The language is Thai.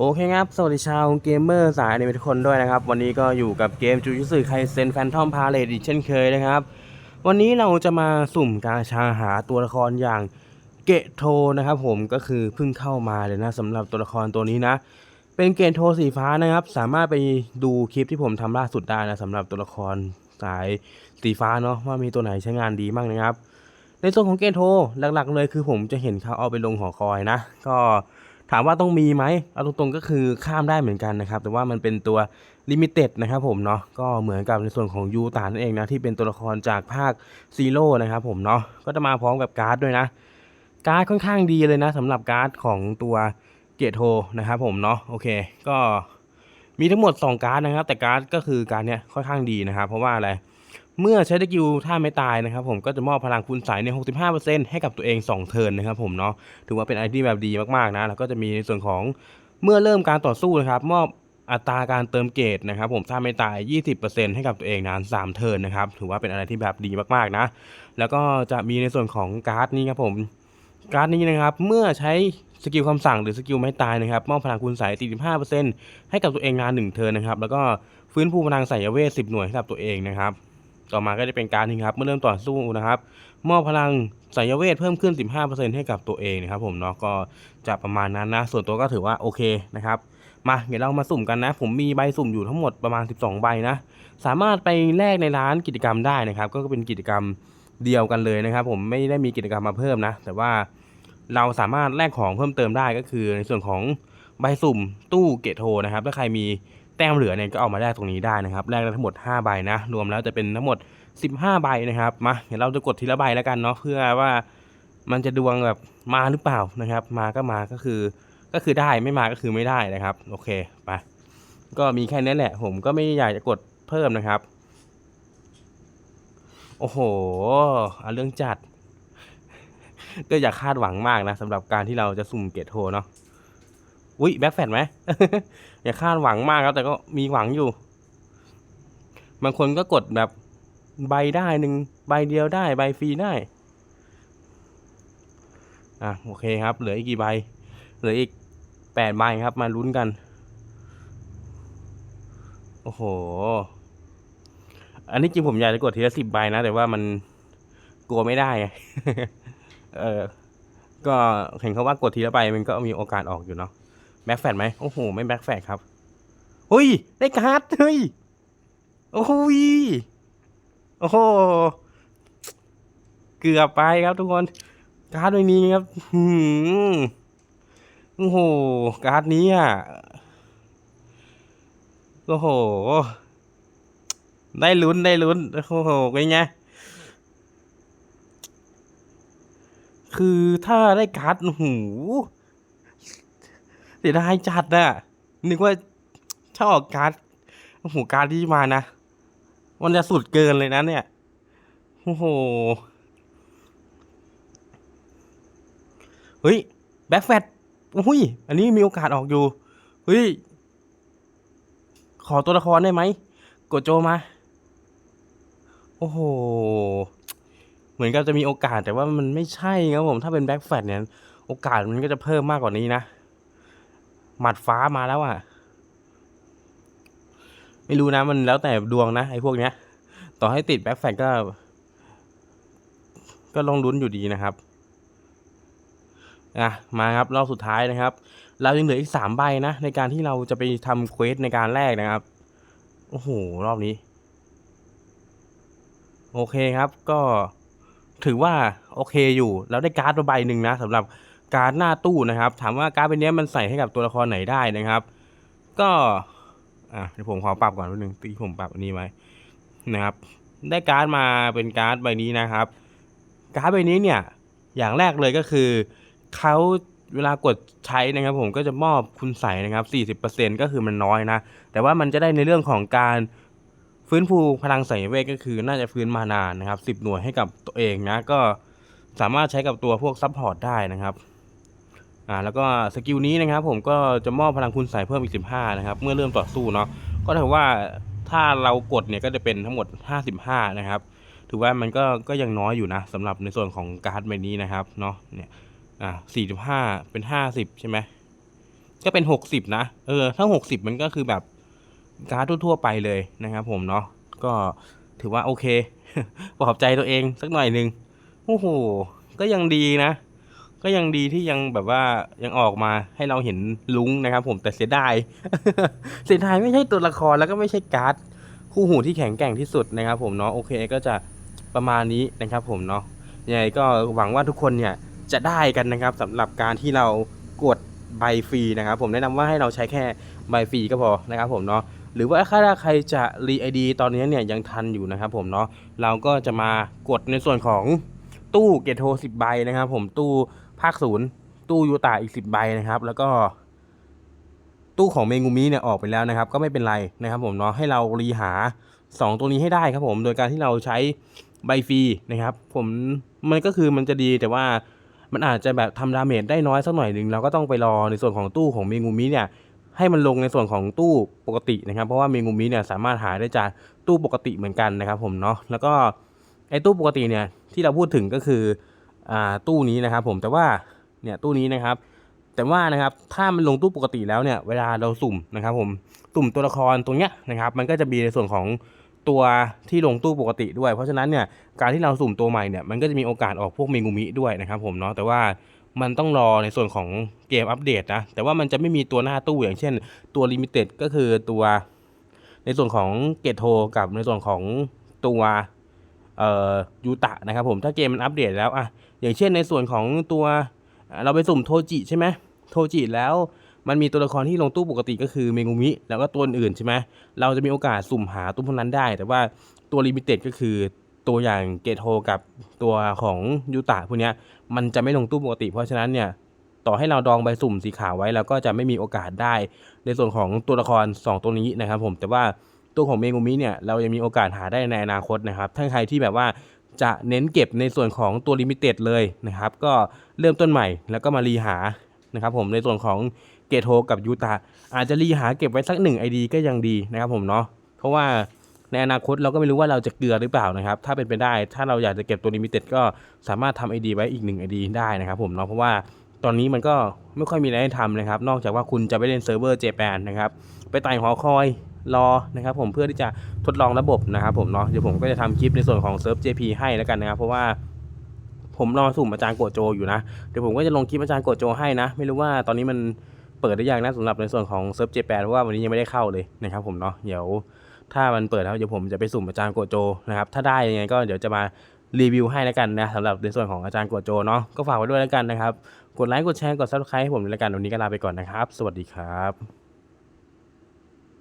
โอเคครับ สวัสดีชาวเกมเมอร์สายอนิเมทุกคนด้วยนะครับ วันนี้ก็อยู่กับเกมจูจิสึไคเซนแฟนทอมพาเลตอีกเช่นเคยนะครับ วันนี้เราจะมาสุ่มกาชาหาตัวละครอย่างเกะโทนะครับผมก็คือเพิ่งเข้ามาเลยนะสำหรับตัวละครตัวนี้นะ เป็นเกะโทสีฟ้านะครับ สามารถไปดูคลิปที่ผมทำล่าสุดได้นะสำหรับตัวละครสายสีฟ้าเนาะว่ามีตัวไหนใช้งานดีบ้างนะครับ ในส่วนของเกนโทหลักๆ เลยคือผมจะเห็นเขาเอาไปลงหอคอยนะ ก็ ถามว่าต้องมีไหมเอาตรงๆก็คือข้ามได้เหมือนกันนะครับ แต่ว่ามันเป็นตัวลิมิเต็ดนะครับผมเนาะก็เหมือนกับในส่วนของยูตานั่นเองนะที่เป็นตัวละครจากภาคซีโร่นะครับผมเนาะก็จะมาพร้อมกับการ์ดด้วยนะ การ์ดค่อนข้างดีเลยนะสำหรับการ์ดของตัวเกตโทนะครับผมเนาะโอเคก็มีทั้งหมด 2 การ์ดนะครับ แต่การ์ดก็คือการดเนี้ยค่อนข้างดีนะครับ เพราะว่าอะไร เมื่อใช้ตะกิวท่าไม่ตายนะครับผมก็จะมอบพลังคูณสายใน65%ให้กับตัวเอง 2 เทิร์นนะครับผมเนาะถือว่าเป็นไอที่แบบดีมากๆนะแล้วก็จะมีในส่วนของเมื่อเริ่มการต่อสู้นะครับ มอบอัตราการเติมเกรดนะครับผมท่าไม่ตาย 20%ให้กับตัวเองนาน3เทิร์นนะครับถือว่าเป็นอะไรที่แบบดีมากๆนะ แล้วก็จะมีในส่วนของการ์ดนี้ครับผมการ์ดนี้นะครับ เมื่อใช้สกิลคำสั่งหรือสกิลไม่ตายนะครับมอบพลังคูณสาย 45%ให้กับตัวเองนาน1เทิร์นนะครับ แล้วก็ฟื้นฟูพลังสายเวท 10 หน่วยให้กับตัวเองนะครับ ต่อมาก็จะเป็นการนี้ครับเมื่อเริ่มต่อสู้นะครับมอบพลังสายเวทเพิ่มขึ้น 15%ให้กับตัวเองนะครับผมเนาะก็จะประมาณนั้นนะส่วนตัวก็ถือว่าโอเคนะครับมาเดี๋ยวเรามาสุ่มกันนะ ผมมีใบสุ่มอยู่ทั้งหมดประมาณ 12 ใบนะ สามารถไปแลกในร้านกิจกรรมได้นะครับ ก็เป็นกิจกรรมเดียวกันเลยนะครับ ผมไม่ได้มีกิจกรรมมาเพิ่มนะ แต่ว่าเราสามารถแลกของเพิ่มเติมได้ก็คือในส่วนของใบสุ่มตู้เกตโทนะครับถ้าใครมี แต้มเหลือเนี่ยก็เอามาแลกตรงนี้ได้นะครับแลกได้ทั้งหมด5ใบนะ รวมแล้วจะเป็นทั้งหมด 15ใบนะครับมาเดี๋ยวเราจะกดทีละใบแล้วกันเนาะเพื่อว่ามันจะดวงแบบมาหรือเปล่านะครับ มาก็มาก็คือก็คือได้ไม่มาก็คือไม่ได้นะครับ โอเคไปก็มีแค่นี้แหละ ผมก็ไม่อยากจะกดเพิ่มนะครับ โอ้โหเอาเรื่องจัด ก็อย่าคาดหวังมากนะสำหรับการที่เราจะสุ่มเกตโทเนาะ อุ้ยแบ็คแฟดไหม อย่าคาดหวังมากครับ แต่ก็มีหวังอยู่ บางคนก็กดแบบใบได้หนึ่งใบเดียวได้ใบฟรีได้ อะโอเคครับ เหลืออีกกี่ใบ เหลืออีกแปดใบครับ มาลุ้นกัน โอ้โห อันนี้จริงผมอยากจะกดทีละสิบใบนะ แต่ว่ามันกลัวไม่ได้ไงเออก็เห็นเขาว่ากดทีละใบมันก็มีโอกาสออกอยู่เนาะ แบ็คแฟดไหมโอ้โห ไม่แบ็คแฟดครับเฮ้ย ได้การ์ดเฮ้ย โอ้โหยโอ้โห เกือบไปครับทุกคน การ์ดใบนี้ครับหืมโอ้โห การ์ดนี้อะ โอ้โห ได้ลุ้นได้ลุ้น โอ้โหเป็นไงคือถ้าได้การ์ดโอ้โห เสียดายจัดอะนึกว่าชอบการ์ดโอ้โหการ์ดที่มานะ มันจะสุดเกินเลยนะเนี่ย โอ้โห เฮ้ย แบ็คแฟตอุ้ย อันนี้มีโอกาสออกอยู่ เฮ้ย ขอตัวละครได้ไหม กดโจมา โอ้โห เหมือนกับจะมีโอกาสแต่ว่ามันไม่ใช่ครับผม ถ้าเป็นแบ็คแฟตเนี่ย โอกาสมันก็จะเพิ่มมากกว่านี้นะ หมัดฟ้ามาแล้วอะ ไม่รู้นะมันแล้วแต่ดวงนะไอ้พวกเนี้ย ต่อให้ติดแบ็คแฟกก็ ก็ลองลุ้นอยู่ดีนะครับอะมาครับรอบสุดท้ายนะครับ เรายังเหลืออีกสามใบนะ ในการที่เราจะไปทำเควสในการแรกนะครับ โอ้โห รอบนี้ โอเคครับก็ถือว่าโอเคอยู่ แล้วได้การ์ดมาใบหนึ่งนะสำหรับ การ์ดหน้าตู้นะครับ ถามว่าการ์ดใบนี้มันใส่ให้กับตัวละครไหนได้นะครับ ก็อะเดี๋ยวผมขอปรับก่อนนิดนึงที่ผมปรับอันนี้ไว้นะครับ ได้การ์ดมาเป็นการ์ดใบนี้นะครับ การ์ดใบนี้เนี่ยอย่างแรกเลยก็คือเขาเวลากดใช้นะครับ ผมก็จะมอบคุณใส่นะครับ 40%ก็คือมันน้อยนะ แต่ว่ามันจะได้ในเรื่องของการฟื้นฟูพลังใส่เวทก็คือน่าจะฟื้นมานานนะครับ 10 หน่วยให้กับตัวเองนะ ก็สามารถใช้กับตัวพวกซัพพอร์ตได้นะครับ อ่าแล้วก็สกิลนี้นะครับผมก็จะมอบพลังคุณใส่เพิ่มอีก 15 นะครับ เมื่อเริ่มต่อสู้เนาะก็ถือว่าถ้าเรากดเนี่ยก็จะเป็นทั้งหมด 55 นะครับ ถือว่ามันก็ก็ยังน้อยอยู่นะสำหรับในส่วนของการ์ดใบนี้นะครับเนาะเนี่ยอ่า45 เป็น 50 ใช่ไหมก็เป็นหกสิบนะเออถ้าหกสิบมันก็คือแบบการ์ดทั่วๆไปเลยนะครับ ผมเนาะก็ถือว่าโอเคปลอบใจตัวเองสักหน่อยหนึ่งโอ้โหก็ยังดีนะ ก็ยังดีที่ยังแบบว่ายังออกมาให้เราเห็นลุงนะครับ ผมแต่เสียดาย เสียดายไม่ใช่ตัวละครแล้วก็ไม่ใช่การ์ดคู่หูที่แข็งแกร่งที่สุดนะครับ ผมเนาะโอเคก็จะประมาณนี้นะครับ ผมเนาะยังไงก็หวังว่าทุกคนเนี่ยจะได้กันนะครับสำหรับการที่เรากดใบฟรีนะครับ ผมแนะนำว่าให้เราใช้แค่ใบฟรีก็พอนะครับผมเนาะหรือว่าถ้าใครจะรีไอดีตอนนี้เนี่ยยังทันอยู่นะครับ ผมเนาะเราก็จะมากดในส่วนของตู้เกตโทสิบใบนะครับ ผมตู้ ภาคศูนย์ตู้ยูตาอีกสิบใบนะครับ แล้วก็ ตู้ของเมงูมิเนี่ยออกไปแล้วนะครับ ก็ไม่เป็นไรนะครับ ผมเนาะให้เรารีหา 2 ตัวนี้ให้ได้ครับผม โดยการที่เราใช้ใบฟรีนะครับ ผมมันก็คือมันจะดีแต่ว่ามันอาจจะแบบทำดาเมจได้น้อยสักหน่อยหนึ่งเราก็ต้องไปรอในส่วนของตู้ของเมงูมิเนี่ยให้มันลงในส่วนของตู้ปกตินะครับ เพราะว่าเมงูมิเนี่ยสามารถหาได้จากตู้ปกติเหมือนกันนะครับ ผมเนาะแล้วก็ไอ้ตู้ปกติเนี่ยที่เราพูดถึงก็คือ ตู้นี้นะครับผมแต่ว่าเนี่ยตู้นี้นะครับ แต่ว่านะครับถ้ามันลงตู้ปกติแล้วเนี่ยเวลาเราสุ่มนะครับผมสุ่มตัวละครตัวเนี้ยนะครับ มันก็จะมีในส่วนของตัวที่ลงตู้ปกติด้วย เพราะฉะนั้นเนี่ยการที่เราสุ่มตัวใหม่เนี่ยมันก็จะมีโอกาสออกพวกเมงูมิด้วยนะครับผมเนาะแต่ว่ามันต้องรอในส่วนของเกมอัปเดตนะแต่ว่ามันจะไม่มีตัวหน้าตู้อย่างเช่น ตัวลิมิเต็ดก็คือตัวในส่วนของเกตโทกับในส่วนของตัวเอ่อยูตะนะครับผมถ้าเกมมันอัปเดตแล้วอะ อย่างเช่นในส่วนของตัวเราไปสุ่มโทจิใช่ไหมโทจิแล้วมันมีตัวละครที่ลงตู้ปกติก็คือเมงูมิ แล้วก็ตัวอื่นใช่ไหมเราจะมีโอกาสสุ่มหาตู้พวกนั้นได้ แต่ว่าตัวลิมิเต็ดก็คือตัวอย่างเกตโฮกับตัวของยูตะพวกนี้มันจะไม่ลงตู้ปกติ เพราะฉะนั้นเนี่ยต่อให้เราดองใบสุ่มสีขาวไว้เราก็จะไม่มีโอกาสได้ ในส่วนของตัวละคร 2 ตัวนี้นะครับผมแต่ว่าตัวของเมงูมิเนี่ยเรายังมีโอกาสหาได้ในอนาคตนะครับถ้าใครที่แบบว่า จะเน้นเก็บในส่วนของตัวลิมิเต็ดเลยนะครับ ก็เริ่มต้นใหม่แล้วก็มารีหานะครับผมในส่วนของเกตโฮกับยูตาอาจจะรีหาเก็บไว้สักหนึ่งไอดีก็ยังดีนะครับผมเนาะเพราะว่าในอนาคตเราก็ไม่รู้ว่าเราจะเกลือหรือเปล่านะครับ ถ้าเป็นไปได้ถ้าเราอยากจะเก็บตัวลิมิเต็ดก็สามารถทำไอดีไว้อีกหนึ่งไอดีได้นะครับผมเนาะเพราะว่าตอนนี้มันก็ไม่ค่อยมีอะไรให้ทำนะครับ นอกจากว่าคุณจะไปเล่นเซิร์ฟเวอร์เจแปนนะครับ ไปไต่หอคอย รอนะครับผมเพื่อที่จะทดลองระบบนะครับผมเนาะเดี๋ยวผมก็จะทำคลิปในส่วนของเซิร์ฟ JP ให้แล้วกันนะครับเพราะว่าผมรอสุ่มอาจารย์โกโจอยู่นะเดี๋ยวผมก็จะลงคลิปอาจารย์โกโจให้นะ ไม่รู้ว่าตอนนี้มันเปิดได้ยังนะสำหรับในส่วนของเซิร์ฟ JP เพราะว่าวันนี้ยังไม่ได้เข้าเลยนะครับผมเนาะเดี๋ยวถ้ามันเปิดแล้วเดี๋ยวผมจะไปสุ่มอาจารย์โกโจนะครับถ้าได้ยังไงก็เดี๋ยวจะมารีวิวให้แล้วกันนะสำหรับในส่วนของอาจารย์โกโจเนาะก็ฝากไว้ด้วยแล้วกันนะครับ กดไลค์กดแชร์กด subscribe ให้ผมด้วยแล้วกันวันนี้ก็ลาไปก่อนนะครับ สวัสดีครับ